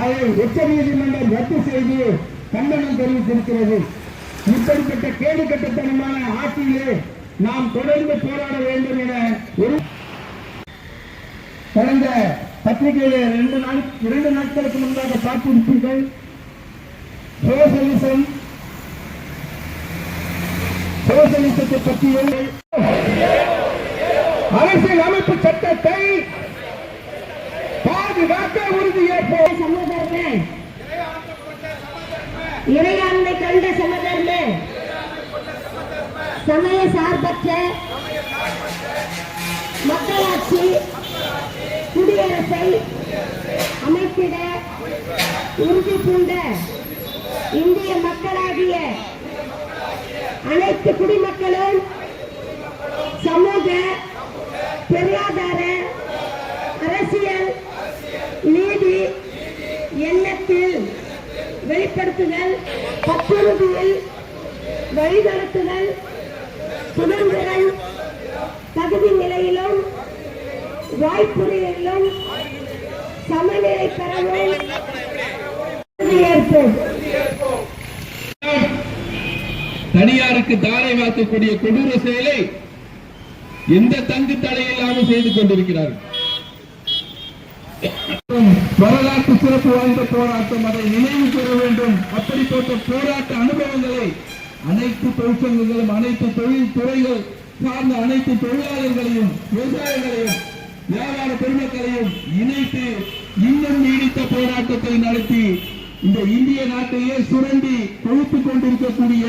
அதை உச்ச நீதிமன்றம் ரத்து செய்து கண்டனம் தெரிவித்திருக்கிறது. இப்படிப்பட்ட கேடு கட்டத்தனமான ஆட்சியிலே நாம் தொடர்ந்து போராட வேண்டும் என ஒரு கடந்த பத்திரிகையில ரெண்டு நாள் இரண்டு நாட்களுக்கு முன்பாக பார்த்திருப்பீர்கள். சோசலிசம் சோசலிசத்தை பற்றிய அரசியல் அமைப்பு சட்டத்தை பாதுகாக்க உறுதியேற்போம் சமதர்மே இறையாண்மை கண்ட சமதர்மே சமய சார்பற்ற மக்களாட்சி குடியரசை அமைத்திட உறுதி பூண்ட இந்திய மக்களாகிய அனைத்து குடிமக்களும் எண்ணத்தில் வெளிப்படுத்துதல் பற்றுறுதியில் வழிநடத்துதல் சுதந்திரம் தகுதி நிலையிலும் வாய்ப்புகளிலும் சமநிலை பெறவும் தனியாருக்கு தாரை வாக்கக்கூடிய கொடூர செயலை எந்த தங்கு தடையில்லாமல் செய்து கொண்டிருக்கிறார்கள்? வரலாற்று சிறப்பு வாய்ந்த போராட்டம் அதை நினைவு பெற வேண்டும். அப்படிப்பட்ட போராட்ட அனுபவங்களை அனைத்து தொழிற்சங்கங்களும் அனைத்து தொழில் துறைகள் சார்ந்த அனைத்து தொழிலாளர்களையும் விவசாயிகளையும் வியாபார பெருமக்களையும் இணைத்து இன்னும் நீடித்த போராட்டத்தை நடத்தி இந்த இந்திய நாட்டையே சுரண்டி கொழுத்துக் கொண்டிருக்கக்கூடிய